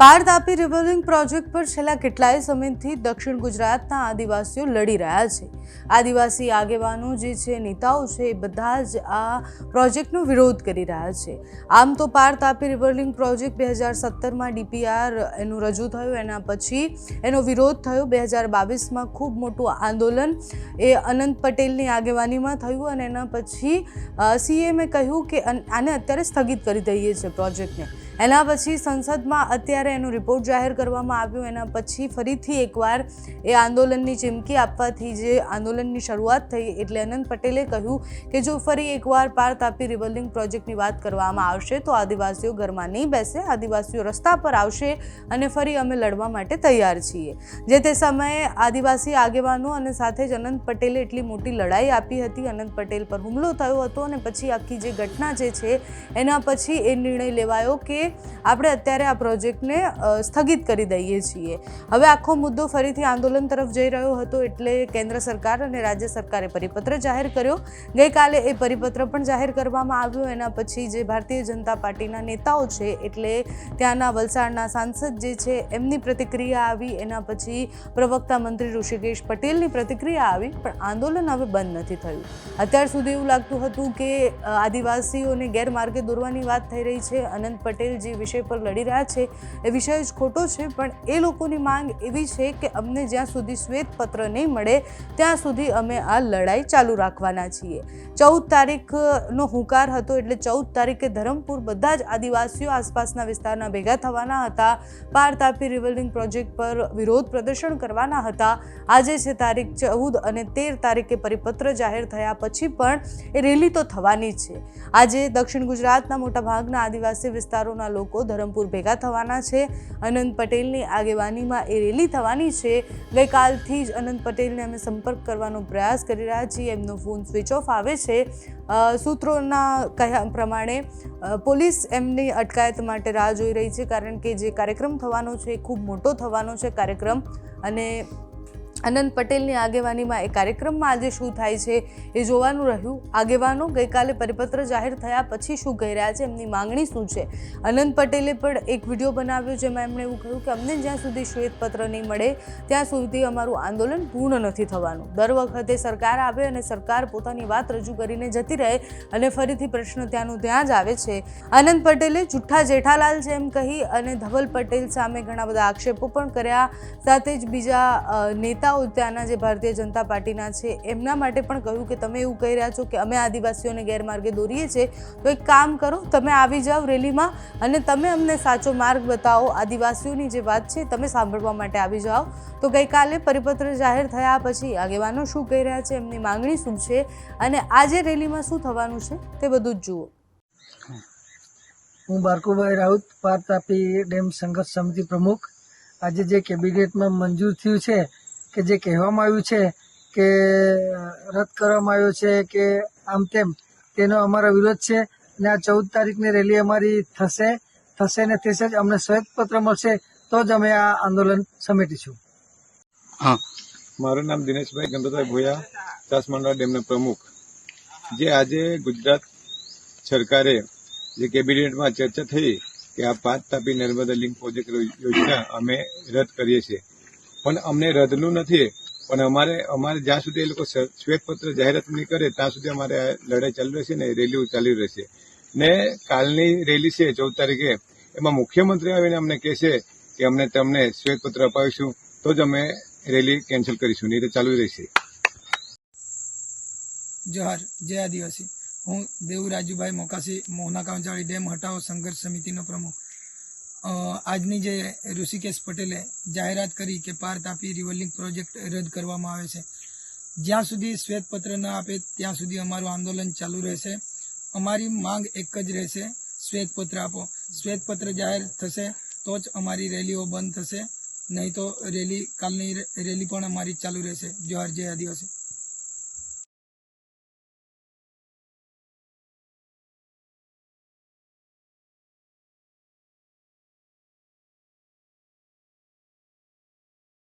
પાર તાપી રિવરિંગ પ્રોજેક્ટ પર છેલ્લા કેટલાય સમયથી દક્ષિણ ગુજરાતના આદિવાસીઓ લડી રહ્યા છે. આદિવાસી આગેવાનો જે છે, નેતાઓ છે, એ બધા જ આ પ્રોજેક્ટનો વિરોધ કરી રહ્યા છે. આમ તો પાર તાપી રિવરિંગ પ્રોજેક્ટ બે હજાર સત્તરમાં ડીપીઆર એનું રજૂ થયું, એના પછી એનો વિરોધ થયો. બે હજાર બાવીસમાં ખૂબ મોટું આંદોલન એ અનંત પટેલની આગેવાનીમાં થયું અને એના પછી સીએમએ કહ્યું કે આને અત્યારે સ્થગિત કરી દઈએ છીએ પ્રોજેક્ટને. એના પછી સંસદમાં અત્યારે એનો રિપોર્ટ જાહેર કરવામાં આવ્યો. એના પછી ફરીથી એકવાર એ આંદોલનની ચીમકી આપવાથી જે આંદોલનની શરૂઆત થઈ એટલે અનંત પટેલે કહ્યું કે જો ફરી એકવાર પાર તાપી રિવલિંગ પ્રોજેક્ટની વાત કરવામાં આવશે તો આદિવાસીઓ ઘરમાં નહીં બેસે, આદિવાસીઓ રસ્તા પર આવશે અને ફરી અમે લડવા માટે તૈયાર છીએ. જે તે સમયે આદિવાસી આગેવાનો અને સાથે જ અનંત પટેલે એટલી મોટી લડાઈ આપી હતી. અનંત પટેલ પર હુમલો થયો હતો અને પછી આખી જે ઘટના જે છે, એના પછી એ નિર્ણય લેવાયો કે આપણે અત્યારે આ પ્રોજેક્ટને સ્થગિત કરી દઈએ છીએ. હવે આખો મુદ્દો ફરીથી આંદોલન તરફ જઈ રહ્યો હતો એટલે કેન્દ્ર સરકાર અને રાજ્ય સરકારે પરિપત્ર જાહેર કર્યો. ગઈકાલે એ પરિપત્ર પણ જાહેર કરવામાં આવ્યો. એના પછી જે ભારતીય જનતા પાર્ટીના નેતાઓ છે, એટલે ત્યાંના વલસાડના સાંસદ જે છે, એમની પ્રતિક્રિયા આવી. એના પછી પ્રવક્તા મંત્રી ઋષિકેશ પટેલની પ્રતિક્રિયા આવી, પણ આંદોલન હવે બંધ નથી થયું. અત્યાર સુધી એવું લાગતું હતું કે આદિવાસીઓને ગેરમાર્ગે દોરવાની વાત થઈ રહી છે. અનંત પટેલ જે વિષય પર લડી રહ્યા છે એ વિષય જ ખોટો છે, પણ એ લોકોની માંગ એવી છે કે અમને જ્યાં સુધી શ્વેતપત્ર નહીં મળે, ત્યાં સુધી અમે આ લડાઈ ચાલુ રાખવાના છીએ. ચૌદ તારીખનો હુંકાર હતો એટલે ચૌદ તારીખે ધરમપુર બધા જ આદિવાસીઓ આસપાસના વિસ્તારના ભેગા થવાના હતા. પાર તાપી રિવરિંગ પ્રોજેક્ટ પર વિરોધ પ્રદર્શન કરવાના હતા. આજે છે તારીખ ચૌદ અને તેર તારીખે પરિપત્ર જાહેર થયા પછી પણ એ રેલી તો થવાની છે. આજે દક્ષિણ ગુજરાતના મોટા ભાગના આદિવાસી વિસ્તારોના લોકો ધરમપુર ભેગા થવાના છે. અનંત પટેલની આગેવાનીમાં એ રેલી થવાની છે. ગઈકાલથી જ અનંત પટેલને અમે સંપર્ક કરવાનો પ્રયાસ કરી રહ્યા છીએ. એમનો ફોન સ્વિચ ઓફ આવે છે. સૂત્રોના કહ્યા પ્રમાણે પોલીસ એમની અટકાયત માટે રાહ જોઈ રહી છે કારણ કે જે કાર્યક્રમ થવાનો છે એ ખૂબ મોટો થવાનો છે કાર્યક્રમ. અને અનંત પટેલની આગેવાનીમાં એ કાર્યક્રમમાં આજે શું થાય છે એ જોવાનું રહ્યું. આગેવાનો ગઈકાલે પરિપત્ર જાહેર થયા પછી શું કહી રહ્યા છે એમની માંગણી શું છે? અનંત પટેલે પણ એક વીડિયો બનાવ્યો જેમાં એમણે એવું કહ્યું કે અમને જ્યાં સુધી શ્વેતપત્ર નહીં મળે ત્યાં સુધી અમારું આંદોલન પૂર્ણ નથી થવાનું. દર વખતે સરકાર આવે અને સરકાર પોતાની વાત રજૂ કરીને જતી રહે અને ફરીથી પ્રશ્ન ત્યાંનું ત્યાં જ આવે છે. આનંદ પટેલે જુઠ્ઠા જેઠાલાલ છે એમ કહી અને ધવલ પટેલ સામે ઘણા બધા આક્ષેપો પણ કર્યા. સાથે જ બીજા અ, નેતાઓ ત્યાંના જે ભારતીય જનતા પાર્ટીના છે, એમના માટે પણ કહ્યું કે તમે એવું કહી રહ્યા છો કે અમે આદિવાસીઓને ગેરમાર્ગે દોરીએ છીએ. તો એક કામ કરો, તમે આવી જાઓ રેલીમાં અને તમે અમને સાચો માર્ગ બતાવો. આદિવાસીઓની જે વાત છે, તમે સાંભળવા માટે આવી જાઓ. તો ગઈકાલે પરિપત્ર જાહેર થયા પછી આગેવાનો શું કહી રહ્યા છે, એમની માંગણી શું છે અને આજે રેલીમાં શું થવાનું છે, તે બધું જ જુઓ. હું બારકુભાઈ રાઉત પાર તાપી ડેમ સંઘર્ષ સમિતિ પ્રમુખ. આજે જે કેબિનેટમાં મંજૂર થયું છે કે જે કહેવામાં આવ્યું છે કે રદ કરવામાં આવ્યો છે કે આમ તેમ તેનો અમારો વિરોધ છે અને આ ચૌદ તારીખની રેલી અમારી થશે થશે ને થશે જ અમને શ્વેતપત્ર મળશે તો જ અમે આ આંદોલન સમેટીશું. હા. મારું નામ દિનેશભાઈ ગણપતભાઈ ભોયા ચાસમાંડા ડેમના પ્રમુખ. જે આજે ગુજરાત સરકારે જે કેબિનેટમાં ચર્ચા થઈ કે આ પાંચ તાપી નર્મદા લિંક પ્રોજેક્ટ યોજના અમે રદ કરીએ છીએ. પણ અમને રદનું નથી. પણ અમારે અમારે જ્યાં સુધી એ લોકો શ્વેતપત્ર જાહેરાત નહીં કરે, ત્યાં સુધી અમારે લડાઈ ચાલુ રહેશે ને રેલીઓ ચાલુ રહેશે. ને કાલની રેલી છે, ચૌદ તારીખે. એમાં મુખ્યમંત્રી આવીને અમને કહેશે કે અમને તમને શ્વેતપત્ર અપાવીશું, તો જ અમે રેલી કેન્સલ કરીશું, નહીં તો ચાલુ રહેશે. જોહર જય આદિવાસી. હું દેવ રાજુભાઈ મોકાસી, મોહના કાંચાળી ડેમ હટાવો સંઘર્ષ સમિતિનો પ્રમુખ. આજની જે ઋષિકેશ પટેલે જાહેરાત કરી કે પાર તાપી રિવરલિંક પ્રોજેક્ટ રદ કરવામાં આવે છે. જ્યાં સુધી શ્વેતપત્ર ન આપે ત્યાં સુધી અમારું આંદોલન ચાલુ રહેશે. અમારી માંગ એક જ રહેશે શ્વેતપત્ર આપો. શ્વેતપત્ર જાહેર થશે તો જ અમારી રેલીઓ બંધ થશે. નહીં તો રેલી કાલની રેલી પણ અમારી ચાલુ રહેશે. જોહર જય આદિવાસી.